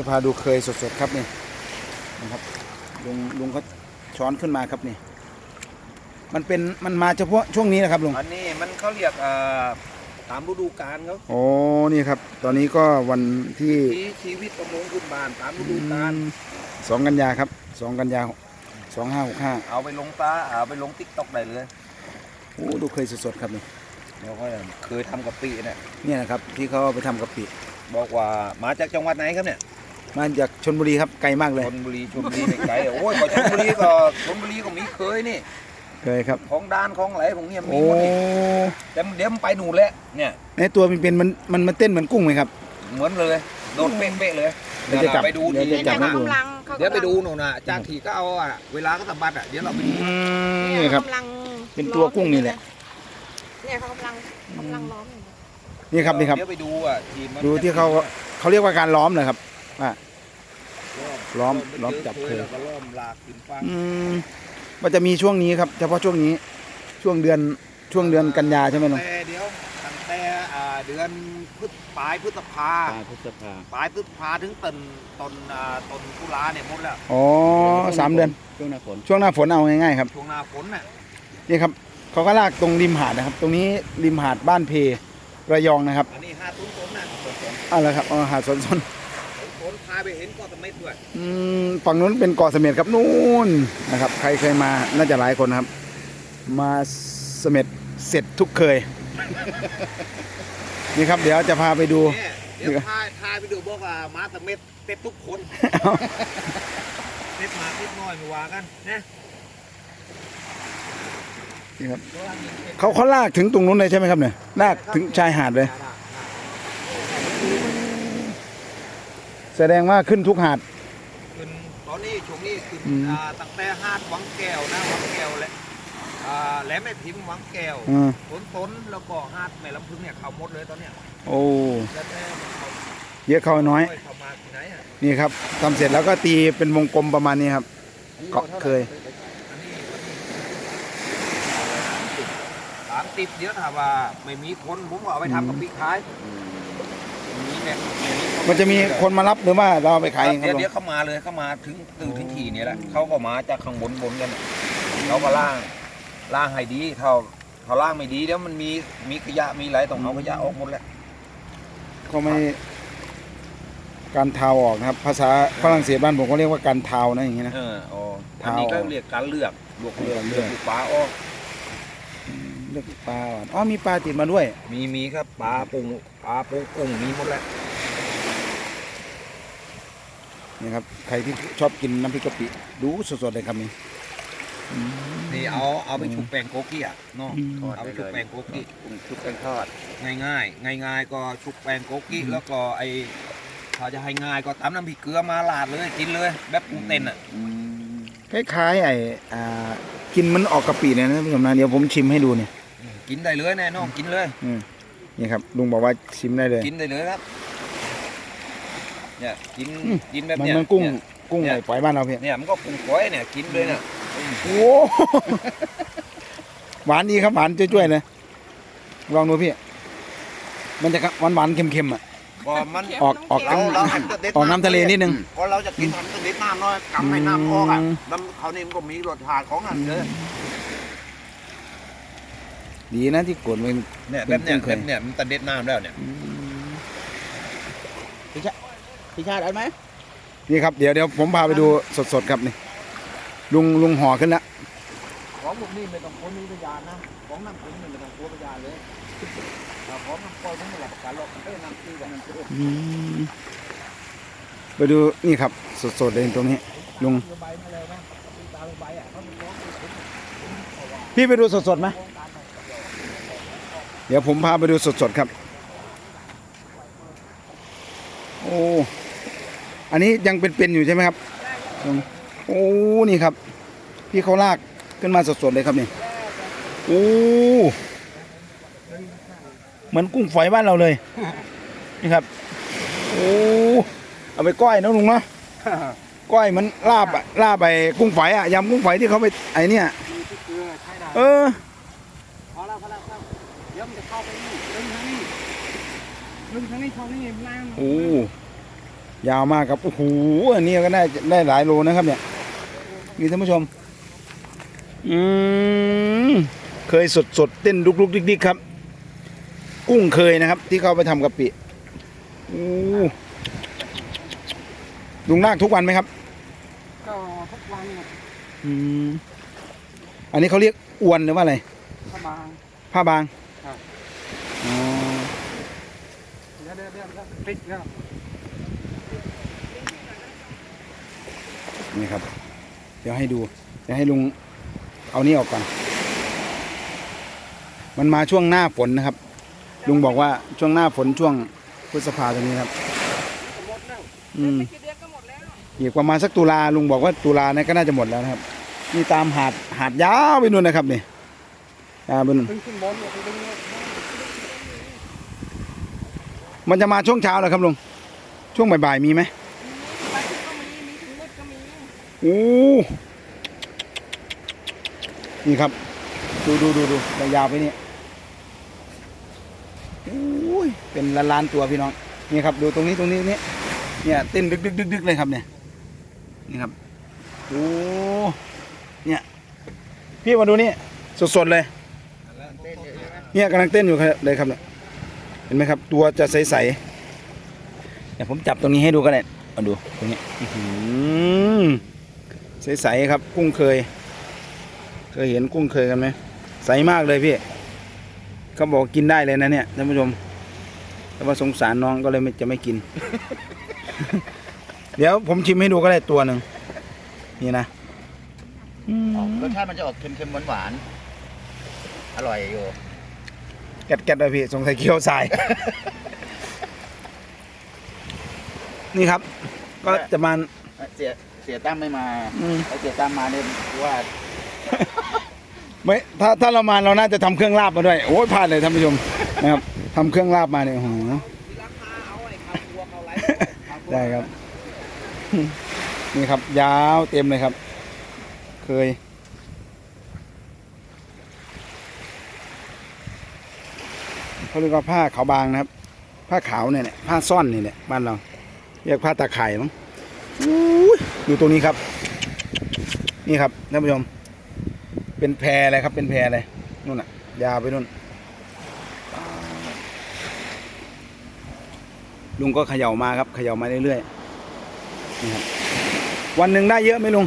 จะพาดูเคยสดๆครับนี่นะครับลุงลุงเขาช้อนขึ้นมาครับนี่ มันเป็นมันมาเฉพาะช่วงนี้นะครับลุงอันนี้มันเขาเรียกเอ่อตามฤดูกาลเขาโอ้นี่ครับ ตอนนี้ก็วันที่ชีชีวิตประมงพื้นบ้านตามฤดูกาลสองกันยาครับสองกันยาสองห้าหกห้าเอาไปลงตาเอาไปลงติ๊กต็อกได้เลยโอ้ดูเคยสดๆครับนี่เราก็เคยทำกะปิเนี่ยเนี่ยนะครับที่เขาเอาไปทำกะปิบอกว่ามาจากจังหวัดไหนครับเนี่ย มาจากชนบุรีครับไกลมากเลยชลบุรีชลบุรีไม่ไกลอะโอ้ยก็ชลบุรีก็ชลบุรีก็มีเคยนี่เคยครับของดานของไหลของเนี่ยมีโอ้หมดนี่แต่เดี๋ยวมันไปหนูนแหละเนี่ยในตัวมันเป็นมันมันมันเต้นเหมือนกุ้งไหมครับ เหมือนเลยโดนเป๊ะๆเลยเดี๋ยวจะจับไปดูเดี๋ยวทีจะจับเดี๋ยวให้ดูกำลังเขาเดี๋ยวไปดูหนูนะจากทีก็เอาอะเวลาก็สะบัดอะเดี๋ยวเราไปดูอืมเนี่นี่ยครับ กำลังเป็นตัวกุ้งนี่แหละ เนี่ยเขากำลังกำลังล้อมอยู่นี่ครับนี่ครับ เดี๋ยวไปดูอะทีมันดูที่เขาเขาเรียกว่าการล้อมเลยครับ อะ ล้อมล้อมจับเคยแล้วก็ล้อมลากขึ้นฟ้าอืมมันจะมีช่วงนี้ครับ เฉพาะช่วงนี้ ช่วงเดือนช่วงเดือนกันยาใช่ไหมลุงแต่เดี๋ยวตั้งแต่อ่าเดือนพฤษปลายพฤษภาพฤษภาปลายพฤษภาถึงต้นต้นอ่าต้นตุลาเนี่ยหมดแล้วอ๋อสามเดือน ช่วงหน้าฝนช่วงหน้าฝนเอาง่ายๆครับ ช่วงหน้าฝนน่ะนี่ครับเขาก็ลากตรงริมหาดนะครับ ตรงนี้ริมหาดบ้านเพระยองนะครับอันนี้ห้าตุ้นต้นน่ะต้นต้น เอะไรครับอ๋อหาดสนสน ต้นพาไปเห็นก็ตะเม็ดด้วยอืมฝั่งนู้นเป็นเกาะเสม็ดครับนู่นนะครับ ใครเคยมาน่าจะหลายคนนะครับ มาเสม็ดเสร็จทุกเคย นี่ครับ เดี๋ยวจะพาไปดู เนี่ยเดี๋ยวพาพาไปดูบอกว่ามาตะเม็ดเต็มทุกคนเต็มมาเต็มน้อยไม่ว่ากันนะนี่ครับ เขาเขาลากถึงตรงนู้นเลยใช่ไหมครับเนี่ยลากถึงชายหาดเลย แสดงว่าขึ้นทุกหาด ขึ้นตอนนี้ช่วงนี้ขึ้นอืม อ่าตั้งแต่หาดวังแก้วนะวังแก้วและอ่าแหลมแม่พิมพ์วังแก้วอืมต้นต้นแล้วก็หาดแม่ลำพึงเนี่ยเข้าหมดเลยตอนเนี้ยโอ้แล้วแต่มันเข้าเยอะเข้าน้อย เข้ามาที่ไหนอะนี่ครับทำเสร็จแล้วก็ตีเป็นวงกลมประมาณนี้ครับ เกาะเคย อันนี้สามติดเดี๋ยวถามว่าไม่มีคนผมก็เอาไปทำกับพี่ขาย มีเนี่ยมันจะมีคนมารับหรือว่าเราเอาไปขายเองคเดี๋รัยบวลุง เดี๋ยวเขามาเลยเขามาถึงตื่นถึงขี่เนี่ยแหละเขาก็มาจากข้างบนบนกันน่ะเขาก็ล่างล่างให้ดีเท่าเท่าล่างไม่ดีเดี๋ยวมันมีมีขยะมีอะไรต้องเอาขยะออกหมดแหละ ก็ไม่การเทาออกนะครับ ภาษาฝรั่งเศสบ้านผมก็เรียกว่าการเทานะอย่างนี้นะ เอออ๋อเท้าอันนี้ก็เรียกการเลือกลวกเลือกเลืเลืออกกปลาออก เลือกปลาอ่อนอ๋อมีปลาติดมาด้วย มีมีครับปลาปุงปลาปูกุ้งมีหมดแล้วนี่ครับใครที่ชอบกินน้ำพริกกะปิดูสดๆเลยครับนี่นี่เอาเอาไปชุบแป้งโกกี้อะเนาะอืมเอาไปชุบแป้งโกกี้ชุบแป้งทอด ง่ายง่ายง่ายง่ายๆก็ชุบแป้งโกกี้แล้วก็ไอถ้าจะให้ง่ายก็ตำน้ำพริกเกลือมาลาดเลยกินเลย แบบปรุงเต้นอะคล้ายๆไอ้อ่ากินมันออกกะปิเนี่ยนะท่านผู้ชมนะเดี๋ยวผมชิมให้ดูเนี่ย กินได้เลยแน่นอนกินเลย อืมนี่ครับลุงบอกว่าชิมได้เลย กินได้เลยครับ เนี่ยกินอืม กินแบบมันเนี้ยมันกุ้งเนี่ยกุ้งเนี่ยไอ้ปล่อยบ้านเราเพียเนี่ยมันก็กุ้งฝอยเนี่ยกินเลยเนี่ยโอ้หวานดีครับหวานจ้วยๆเลยลองดูพี่ มันจะหวานหวานๆเค็มๆอะก็มันออกออกเราเราหันจะเด็ดออกน้ำทะเลนิดนึงก็เราจะกินหันจะเด็ดน้ำน้อยกำให้น้ำออกอะอืม น้ำเขานี่มันก็มีรสชาติของอันเลย ดีนะที่กดมันเนี่ยเป็แบนบเนี้ยกุ้งเคยแบบเนี้ยมันจะเด็ดน้ำแล้วเนี่ยพี่ชาติเอาไหมนี่ครับเดี๋ยวเดี๋ยวผมพาไปดูสดๆครับนี่ลุงลุงห่อขึ้นแล้วของพวกนี้ไม่ต้องคนมีพยานนะของน้ำผึ้งนี่ไม่ต้องกลัวพยานเลยแต่ของน้ำปล่อยผมไม่รับประกันหรอกเอ้ยน้ำตื้อกับน้ำตื้อไปดูนี่ครับสดๆเลยตรงนี้ลุงใบมาแล้วนะตาใบอะเขาเป็นของพี่ไปดูสดๆไหม เดี๋ยวผมพาไปดูสดๆครับ โอ้ อันนี้ยังเป็นๆอยู่ใช่ไหมครับ โอ้ นี่ครับ พี่เขาลากขึ้นมาสดๆเลยครับนี่ โอ้เหมือนกุ้งฝอยบ้านเราเลย นี่ครับ โอ้ เอาไปก้อยนะลุงเนาะ ก้อยมันลาบอะลาบไปกุ้งฝอยอะยำกุ้งฝอยที่เขาไปไอเนี่ย เออ ดี๋ยวมันจะเข้าไปนี่ลึงทางนี้ลึงทางนี้ช่องนี้ล่างโอ้ยาวมากครับโอ้โหอันนี้ก็ได้ได้หลายโลนะครับ เนี่ยนี่ท่านผู้ชม อืมเคยสดสดๆเต้นลุกลุกดิกดิกครับ กุ้งเคยนะครับ ที่เขาไปทำกะปิโอ้ลุงนาคทุกวันไหมครับก็ทุกวันเนี่ยอืมอันนี้เขาเรียกอวนหรือว่าอะไรก็บางผ้าบาง ครับอ๋อเดี๋ยวเดี๋ยวเดี๋ยวเดี๋ยวพลิกแล้วนี่ครับ เดี๋ยวให้ดู เดี๋ยวให้ลุงเอานี่ออกก่อน มันมาช่วงหน้าฝนนะครับ ลุงบอกว่าช่วงหน้าฝนช่วงพฤษภาตรงนี้ครับอืมกี่เดือนก็หมดแล้วอีกประมาณสักตุลาลุงบอกว่าตุลาเนี่ยก็น่าจะหมดแล้วนะครับ นี่ตามหาดหาดยาวไปนู่นนะครับนี่ ยาวไปนู่นดึงขึ้นบนมันจะมาช่วงเช้าเหรอครับลุงช่วงบ่ายๆมีไหมมีก็มีมีถึงมืดก็มีโอ้นี่ครับ ดูดูดูดูยาวไปนี่โอ้ยเป็นล้านล้านๆตัวพี่น้องนี่ครับ ดูตรงนี้ตรงนี้นี้เนี่ยเต้นดึกดึกดึกดึกเลยครับเนี่ยนี่ครับโอ้เนี่ยพี่มาดูนี่สดๆเลย เนี่ยกำลังเต้นอยู่ครับเลยครับเนี่ยเห็นไหมครับ ตัวจะใสๆเดี๋ยวผมจับตรงนี้ให้ดูก็ได้เอาดูตรงนี้ใสๆครับ กุ้งเคย เคยเห็นกุ้งเคยกันไหมใสมากเลยพี่เขาบอกกินได้เลยนะเนี่ยท่านผู้ชมแต่ว่าสงสารน้องก็เลยจะไม่กิน เดี๋ยวผมชิมให้ดูก็ได้ตัวหนึ่งนี่นะรสชาติมันจะออกเค็มๆหวานๆอร่อยอยู่ กดแกดเลยพี่สงสัยเคี้ยวทราย นี่ครับ ก็จะมา เสียเสียตั้มไม่มาอืมถ้าเสียตั้มมาเนี่ยว่าไม่ถ้าถ้าเรามาเราน่าจะทำเครื่องลาบมาด้วย โอ้ยพลาดเลยท่านผู้ชม นะครับทำเครื่องลาบมาเนี่ยโอ้โหได้ครับ นี่ครับ ยาวเต็มเลยครับ เคย เขาเรียกว่าผ้าขาวบางนะครับ ผ้าขาวเนี่ยผ้าซ่อนนี่แหละบ้านเราเรียกผ้าตาข่ายมั้งอยู่ตรงนี้ครับ นี่ครับท่านผู้ชม เป็นแพรอะไรครับ เป็นแพรอะไรนู่นน่ะ ยาวไปนู่นลุงก็เขย่ามาครับเขย่ามาเรื่อยๆนี่ครับวันหนึ่งได้เยอะไหมลุง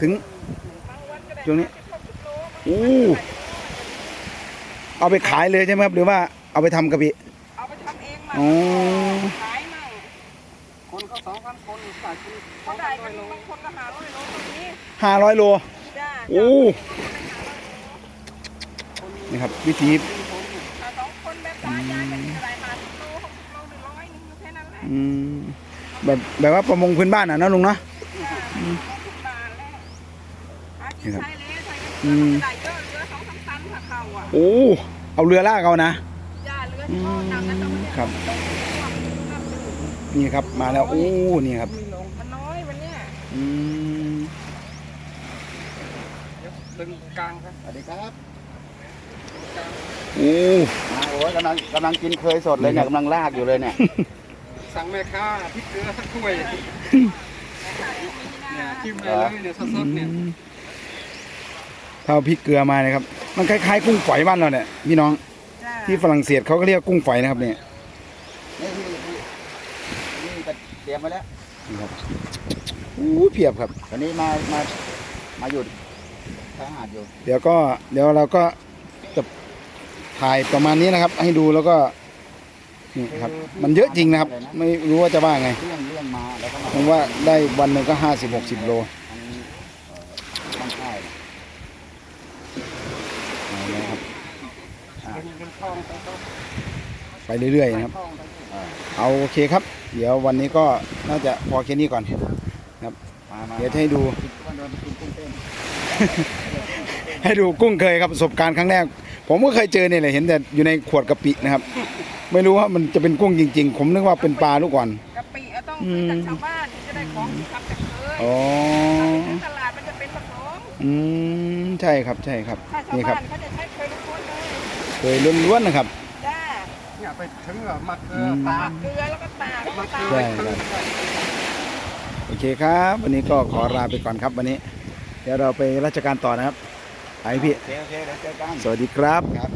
ถึงบางนี้โอู้ เอาไปขายเลยใช่ไหมครับ หรือว่าเอาไปทำกะปิ เอาไปทำเองมาอ๋อ ขายมั่งคนเขาสองพันคนขายกินเขาได้กันบางคนก็หาร้อยโลตรงนี้ห้าร้อยโล จ้าโอ้ นี่ครับ วิธีถ้าสองคนแบบตายายกันอะไรมาสิบโลหกสิบโลหรือร้อยหนึงอยู่แค่นั้นแหละอืมแบบแบบว่าประมงพื้นบ้านอะนะลุงเนาะ จ้าหกสิบบาทแล้วหากินครับใช้เลยใช้อืกันมได้เยอะเหลือสองสามตันถ้าเข้าอะโอ้ เอาเรือลากเอานะ จ้าเหลือที่พ่อทำนะต้องเนี่ยครับต้องท่วมน้ำดื่มนี่ครับมาแล้วโอ้นี่ครับมีลงมันน้อยวันเนี้ยอืมเดี๋ยวดึงกลางครับสวัสดีครับโอ้ มาโอ้ยกำลังกำลังกินเคยสดเลยเนี่ยกำลังลากอยู่เลยเนี่ย สั่งแม่ค้าพริกเกลือสักถ้วยเนี่ยจิ้มได้เลยเนี่ยสดๆเนี่ย ถ้าเอาพริกเกลือมาเนี่ยครับ มันคล้ายๆกุ้งฝอยบ้านเราเนี่ยพี่น้องจ้าที่ฝรั่งเศสเขาก็เรียกกุ้งฝอยนะครับเนี่ยนี่นี่นี่นี่ก็เตรียมไว้แล้ว นี่ครับอู้เพียบครับ ตอนนี้มา มา มาหยุดทางหาดอยู่ เดี๋ยวก็เดี๋ยวเราก็จะถ่ายประมาณนี้นะครับ ให้ดูแล้วก็นี่ครับ มันเยอะจริงนะครับ ไม่รู้ว่าจะว่าไงเรื่องเรื่องมาแล้วก็มาผมว่าได้วันหนึ่งก็ห้าสิบหกสิบโล อันนี้เอ่อต้องใช่ เอาละครับ ดึงเป็น คลองไปก็ไปเรื่อยๆนะครับคลองไปเอาโอเคครับ เดี๋ยววันนี้ก็น่าจะพอแค่นี้ก่อนมามาเดี๋ยวจะให้ดูว่าโดนกินกุ้งเต้นให้ดูกุ้งเคยครับประสบการณ์ครั้งแรก ผมก็เคยเจอเนี่ยแหละเห็นแต่อยู่ในขวดกะปินะครับ ไม่รู้ว่ามันจะเป็นกุ้งจริง ๆ ผมนึกว่าเป็นปลาลูกก่อน กะปิอะต้องซื้อจากชาวบ้านจะได้ของที่ทำจากเคยอ๋อ ถ้าไปซื้อตลาดมันจะเป็นผสมอืมใช่ครับใช่ครับถ้าชาวนี่ครับ บ้านเขาจะใช้เคยทุกคน เลยเคยล้วนๆนะครับ จ้าเนี่ยไปถึงอะมัดเออือมตากเกลือแล้วก็ตากแล้วก็ตากใช่ครับ โอเคครับ วันนี้ก็ขอลาไปก่อนครับวันนี้ เดี๋ยวเราไปราชการต่อนะครับไปพี่ โอเคโอเคเดี๋ยวเจอกันสวัสดีครับ ครับ